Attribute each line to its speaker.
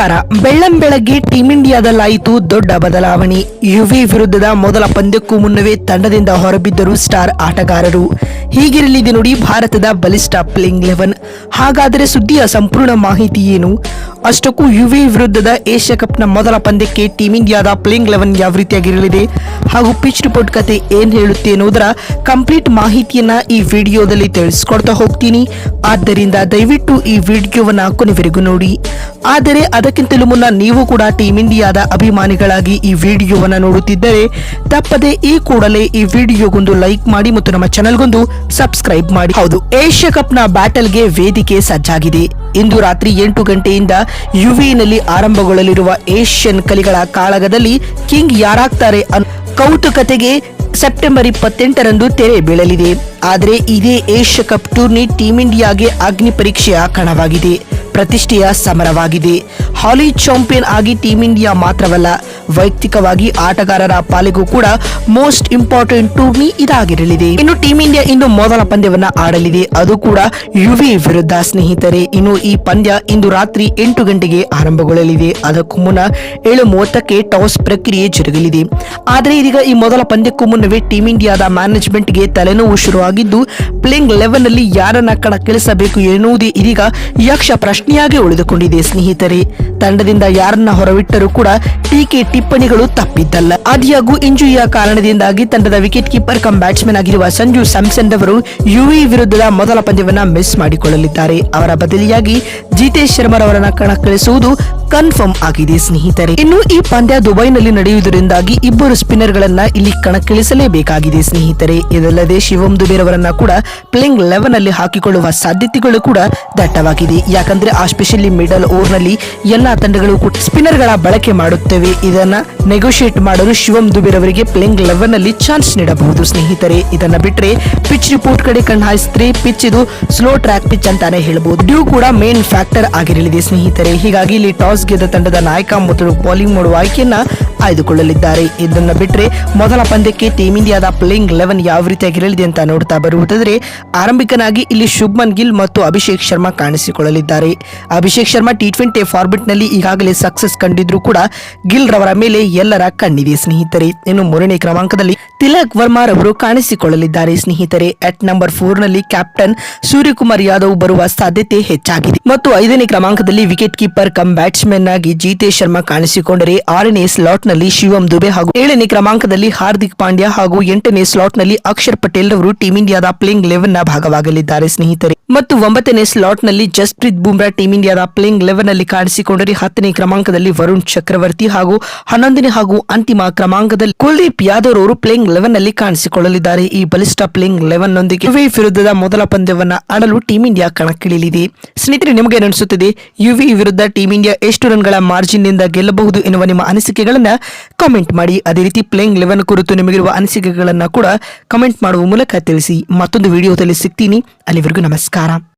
Speaker 1: ನಮಸ್ಕಾರ. ಬೆಳ್ಳಂ ಬೆಳಗ್ಗೆ ಟೀಂ ಇಂಡಿಯಾದಲ್ಲಾಯಿತು ದೊಡ್ಡ ಬದಲಾವಣೆ. ಯುವಿ ವಿರುದ್ಧದ ಮೊದಲ ಪಂದ್ಯಕ್ಕೂ ಮುನ್ನವೇ ತಂಡದಿಂದ ಹೊರಬಿದ್ದರು ಸ್ಟಾರ್ ಆಟಗಾರರು. ಹೀಗಿರಲಿದೆ ನೋಡಿ ಭಾರತದ ಬಲಿಷ್ಠ ಪ್ಲೇಯಿಂಗ್ ಲೆವೆನ್ ಹಾಗಾದರೆ ಸುದ್ದಿಯ ಸಂಪೂರ್ಣ ಮಾಹಿತಿ ಏನು? ಅಷ್ಟಕ್ಕೂ ಯುವಿ ವಿರುದ್ಧದ ಏಷ್ಯಾ ಕಪ್ನ ಮೊದಲ ಪಂದ್ಯಕ್ಕೆ ಟೀಂ ಇಂಡಿಯಾದ ಪ್ಲೇಯಿಂಗ್ ಲೆವೆನ್ ಯಾವ ರೀತಿಯಾಗಿರಲಿದೆ? ಹಾಗೂ ಪಿಚ್ ರಿಪೋರ್ಟ್ ಕತೆ ಏನ್ ಹೇಳುತ್ತೆ ಎನ್ನುವುದರ ಕಂಪ್ಲೀಟ್ ಮಾಹಿತಿಯನ್ನ ಈ ವಿಡಿಯೋದಲ್ಲಿ ತಿಳಿಸ್ಕೊಡ್ತಾ ಹೋಗ್ತೀನಿ. ಆದ್ದರಿಂದ ದಯವಿಟ್ಟು ಈ ವಿಡಿಯೋವನ್ನ ಕೊನೆವರೆಗೂ ನೋಡಿ. ಆದರೆ ಅದಕ್ಕಿಂತಲೂ ಮುನ್ನ ನೀವು ಕೂಡ ಟೀಂ ಇಂಡಿಯಾದ ಅಭಿಮಾನಿಗಳಾಗಿ ಈ ವಿಡಿಯೋವನ್ನು ನೋಡುತ್ತಿದ್ದರೆ ತಪ್ಪದೆ ಈ ಕೂಡಲೇ ಈ ವಿಡಿಯೋಗೊಂದು ಲೈಕ್ ಮಾಡಿ ಮತ್ತು ನಮ್ಮ ಚಾನೆಲ್ಗೊಂದು ಸಬ್ಸ್ಕ್ರೈಬ್ ಮಾಡಿ. ಹೌದು, ಏಷ್ಯಾ ಕಪ್ನ ಬ್ಯಾಟಲ್ಗೆ ವೇದಿಕೆ ಸಜ್ಜಾಗಿದೆ. ಇಂದು ರಾತ್ರಿ ಎಂಟು ಗಂಟೆಯಿಂದ ಯುವಿನಲ್ಲಿ ಆರಂಭಗೊಳ್ಳಲಿರುವ ಏಷ್ಯನ್ ಕಲಿಗಳ ಕಾಳಗದಲ್ಲಿ ಕಿಂಗ್ ಯಾರಾಗ್ತಾರೆ ಕೌತುಕತೆಗೆ ಸೆಪ್ಟೆಂಬರ್ ಇಪ್ಪತ್ತೆಂಟರಂದು ತೆರೆ ಬೀಳಲಿದೆ. ಆದರೆ ಇದೇ ಏಷ್ಯಾ ಕಪ್ ಟೂರ್ನಿ ಟೀಂ ಇಂಡಿಯಾಗೆ ಅಗ್ನಿ ಪರೀಕ್ಷೆಯ ಕಣವಾಗಿದೆ ಪ್ರತಿಷ್ಠೆಯ ಸಮರವಾಗಿದೆ. ಹಾಲಿ ಚಾಂಪಿಯನ್ ಆಗಿ ಟೀಂ ಇಂಡಿಯಾ ಮಾತ್ರವಲ್ಲ, ವೈಯಕ್ತಿಕವಾಗಿ ಆಟಗಾರರ ಪಾಲಿಗೂ ಕೂಡ ಮೋಸ್ಟ್ ಇಂಪಾರ್ಟೆಂಟ್ ಟೂರ್ನಿ ಇದಾಗಿರಲಿದೆ. ಇನ್ನು ಟೀಂ ಇಂಡಿಯಾ ಇಂದು ಮೊದಲ ಪಂದ್ಯವನ್ನ ಆಡಲಿದೆ. ಅದು ಕೂಡ ಯುವಿ ವಿರುದ್ಧ ಸ್ನೇಹಿತರೆ. ಇನ್ನು ಈ ಪಂದ್ಯ ಇಂದು ರಾತ್ರಿ ಎಂಟು ಗಂಟೆಗೆ ಆರಂಭಗೊಳ್ಳಲಿದೆ. ಅದಕ್ಕೂ ಮುನ್ನ ಏಳು ಮೂವತ್ತಕ್ಕೆ ಟಾಸ್ ಪ್ರಕ್ರಿಯೆ ಜರುಗಲಿದೆ. ಆದರೆ ಇದೀಗ ಈ ಮೊದಲ ಪಂದ್ಯಕ್ಕೂ ಮುನ್ನವೇ ಟೀಂ ಇಂಡಿಯಾದ ಮ್ಯಾನೇಜ್ಮೆಂಟ್ಗೆ ತಲೆನೋವು ಶುರುವಾಗಿದ್ದು, ಪ್ಲೇಯಿಂಗ್ ಲೆವೆನ್ನಲ್ಲಿ ಯಾರನ್ನ ಕಣಕ್ಕಿಳಿಸಬೇಕು ಎನ್ನುವುದೇ ಇದೀಗ ಯಕ್ಷ ಪ್ರಶ್ನೆಯಾಗಿ ಉಳಿದುಕೊಂಡಿದೆ, ಸ್ನೇಹಿತರೆ. ತಂಡದಿಂದ ಯಾರನ್ನ ಹೊರವಿಟ್ಟರೂ ಕೂಡ ಟೀಕೆ ಟಿಪ್ಪಣಿಗಳು ತಪ್ಪಿದ್ದಲ್ಲ. ಆದಿಯಾಗೂ ಇಂಜುರಿಯ ಕಾರಣದಿಂದಾಗಿ ತಂಡದ ವಿಕೆಟ್ ಕೀಪರ್ ಕಮ್ ಬ್ಯಾಟ್ಸ್ಮನ್ ಆಗಿರುವ ಸಂಜು ಸ್ಯಾಮ್ಸನ್ ಅವರು ಯುವಿ ವಿರುದ್ಧದ ಮೊದಲ ಪಂದ್ಯವನ್ನ ಮಿಸ್ ಮಾಡಿಕೊಳ್ಳಲಿದ್ದಾರೆ. ಅವರ ಬದಲಿಯಾಗಿ ಜಿತೇಶ್ ಶರ್ಮರವರನ್ನ ಕಣಕ್ಕಿಳಿಸುವುದು ಕನ್ಫರ್ಮ್ ಆಗಿದೆ, ಸ್ನೇಹಿತರೆ. ಇನ್ನು ಈ ಪಂದ್ಯ ದುಬೈನಲ್ಲಿ ನಡೆಯುವುದರಿಂದಾಗಿ ಇಬ್ಬರು ಸ್ಪಿನ್ನರ್ ಗಳನ್ನ ಇಲ್ಲಿ ಕಣಕ್ಕಿಳಿಸಲೇಬೇಕಾಗಿದೆ, ಸ್ನೇಹಿತರೆ. ಇದಲ್ಲದೆ ಶಿವಂ ದುಬೇರವರನ್ನ ಕೂಡ ಪ್ಲೇಯಿಂಗ್ ಲೆವೆನ್ ಅಲ್ಲಿ ಹಾಕಿಕೊಳ್ಳುವ ಸಾಧ್ಯತೆಗಳು ಕೂಡ ದಟ್ಟವಾಗಿದೆ. ಯಾಕಂದ್ರೆ ಆ ಸ್ಪೆಷಲಿ ಮಿಡಲ್ ಓವರ್ನಲ್ಲಿ ಎಲ್ಲಾ ತಂಡಗಳು ಕೂಡ ಸ್ಪಿನ್ನರ್ಗಳ ಬಳಕೆ ಮಾಡುತ್ತವೆ. ಇದನ್ನ ನೆಗೋಷಿಯೇಟ್ ಮಾಡಲು ಶಿವಂ ದುಬೇರ್ ಅವರಿಗೆ ಪ್ಲೇಯಿಂಗ್ ಲೆವೆನ್ ಅಲ್ಲಿ ಚಾನ್ಸ್ ನೀಡಬಹುದು. ಸ್ನೇಹಿತರೆ, ಇದನ್ನ ಬಿಟ್ಟರೆ ಪಿಚ್ ರಿಪೋರ್ಟ್ ಕಡೆ ಕಣ್ಣು ಹಾಯಿಸಿದ್ರೆ ಪಿಚ್ ಇದು ಸ್ಲೋ ಟ್ರ್ಯಾಕ್ ಪಿಚ್ ಅಂತಾನೆ ಹೇಳಬಹುದು ಡ್ಯೂ ಕೂಡ ಮೇನ್ ಫ್ಯಾಕ್ಟರ್ ಆಗಿರಲಿದೆ ಸ್ನೇಹಿತರೆ. ಹೀಗಾಗಿ ಇಲ್ಲಿ ಟಾಸ್ ಗೆದ್ದ ತಂಡದ ನಾಯಕ ಮತ್ತು ಬೌಲಿಂಗ್ ಮಾಡುವ ಆಯ್ಕೆಯನ್ನ ಆಯ್ದುಕೊಳ್ಳಲಿದ್ದಾರೆ. ಇದನ್ನು ಬಿಟ್ಟರೆ ಮೊದಲ ಪಂದ್ಯಕ್ಕೆ ಟೀಮ್ ಇಂಡಿಯಾದ ಪ್ಲೇಯಿಂಗ್ ಲೆವೆನ್ ಯಾವ ರೀತಿಯಾಗಿರಲಿದೆ ಅಂತ ನೋಡ್ತಾ ಬರುವುದಾದರೆ, ಆರಂಭಿಕನಾಗಿ ಇಲ್ಲಿ ಶುಭ್ಮನ್ ಗಿಲ್ ಮತ್ತು ಅಭಿಷೇಕ್ ಶರ್ಮಾ ಕಾಣಿಸಿಕೊಳ್ಳಲಿದ್ದಾರೆ. ಅಭಿಷೇಕ್ ಶರ್ಮಾ ಟಿ ಟ್ವೆಂಟಿ ಫಾರ್ಮೆಟ್ನಲ್ಲಿ ಈಗಾಗಲೇ ಸಕ್ಸಸ್ ಕಂಡಿದ್ರೂ ಕೂಡ ಗಿಲ್ ರವರ ಮೇಲೆ ಎಲ್ಲರ ಕಣ್ಣಿದೆ ಸ್ನೇಹಿತರೆ. ಇನ್ನು ಮೂರನೇ ಕ್ರಮಾಂಕದಲ್ಲಿ ತಿಲಕ್ ವರ್ಮಾ ರವರು ಕಾಣಿಸಿಕೊಳ್ಳಲಿದ್ದಾರೆ ಸ್ನೇಹಿತರೆ. ಅಟ್ ನಂಬರ್ ಫೋರ್ನಲ್ಲಿ ಕ್ಯಾಪ್ಟನ್ ಸೂರ್ಯಕುಮಾರ್ ಯಾದವ್ ಬರುವ ಸಾಧ್ಯತೆ ಹೆಚ್ಚಾಗಿದೆ. ಮತ್ತು ಐದನೇ ಕ್ರಮಾಂಕದಲ್ಲಿ ವಿಕೆಟ್ ಕೀಪರ್ ಕಮ್ ಬ್ಯಾಟ್ಸ್ಮನ್ ಆಗಿ ಜಿತೇಶ್ ಶರ್ಮಾ ಕಾಣಿಸಿಕೊಂಡರೆ, ಆರನೇ ಸ್ಲಾಟ್ ನಲ್ಲಿ ಶಿವಂ ದುಬೆ ಹಾಗೂ ಏಳನೇ ಕ್ರಮಾಂಕದಲ್ಲಿ ಹಾರ್ದಿಕ್ ಪಾಂಡ್ಯ ಹಾಗೂ ಎಂಟನೇ ಸ್ಲಾಟ್ನಲ್ಲಿ ಅಕ್ಷರ್ ಪಟೇಲ್ ಅವರು ಟೀಂ ಇಂಡಿಯಾದ ಪ್ಲೇಯಿಂಗ್ ಲೆವೆನ್ನ ಭಾಗವಾಗಲಿದ್ದಾರೆ, ಸ್ನೇಹಿತರೆ. ಮತ್ತು ಒಂಬತ್ತನೇ ಸ್ಲಾಟ್ನಲ್ಲಿ ಜಸ್ಪ್ರೀತ್ ಬುಮ್ರಾ ಟೀಂ ಇಂಡಿಯಾದ ಪ್ಲೇಯಿಂಗ್ ಲೆವೆನ್ನಲ್ಲಿ ಕಾಣಿಸಿಕೊಂಡರೆ ಹತ್ತನೇ ಕ್ರಮಾಂಕದಲ್ಲಿ ವರುಣ್ ಚಕ್ರವರ್ತಿ ಹಾಗೂ ಹನ್ನೊಂದನೇ ಹಾಗೂ ಅಂತಿಮ ಕ್ರಮಾಂಕದಲ್ಲಿ ಕುಲ್ದೀಪ್ ಯಾದವ್ ಅವರು ಪ್ಲೇಯಿಂಗ್ ಲೆವೆನ್ನಲ್ಲಿ ಕಾಣಿಸಿಕೊಳ್ಳಲಿದ್ದಾರೆ. ಈ ಬಲಿಷ್ಠ ಪ್ಲೇಯಿಂಗ್ ಲೆವೆನ್ ನೊಂದಿಗೆ ಯುವಿ ವಿರುದ್ಧದ ಮೊದಲ ಪಂದ್ಯವನ್ನ ಆಡಲು ಟೀಂ ಇಂಡಿಯಾ ಕಣಕ್ಕಿಳಿಯಲಿದೆ ಸ್ನೇಹಿತರೆ, ನಿಮಗೆ ಅನಿಸುತ್ತದೆ, ಯುವಿ ವಿರುದ್ಧ ಟೀಂ ಇಂಡಿಯಾ ಎಷ್ಟು ರನ್ಗಳ ಮಾರ್ಜಿನ್ನಿಂದ ಗೆಲ್ಲಬಹುದು ಎನ್ನುವ ನಿಮ್ಮ ಅನಿಸಿಕೆಗಳನ್ನ ಕಾಮೆಂಟ್ ಮಾಡಿ. ಅದೇ ರೀತಿ ಪ್ಲೇಯಿಂಗ್ ಲೆವೆನ್ ಕುರಿತು ನಿಮಗಿರುವ ಅನಿಸಿಕೆಗಳನ್ನು ಕೂಡ ಕಮೆಂಟ್ ಮಾಡುವ ಮೂಲಕ ತಿಳಿಸಿ. ಮತ್ತೊಂದು ವಿಡಿಯೋದಲ್ಲಿ ಸಿಗ್ತೀನಿ. ಅಲ್ಲಿವರೆಗೂ ನಮಸ್ಕಾರ.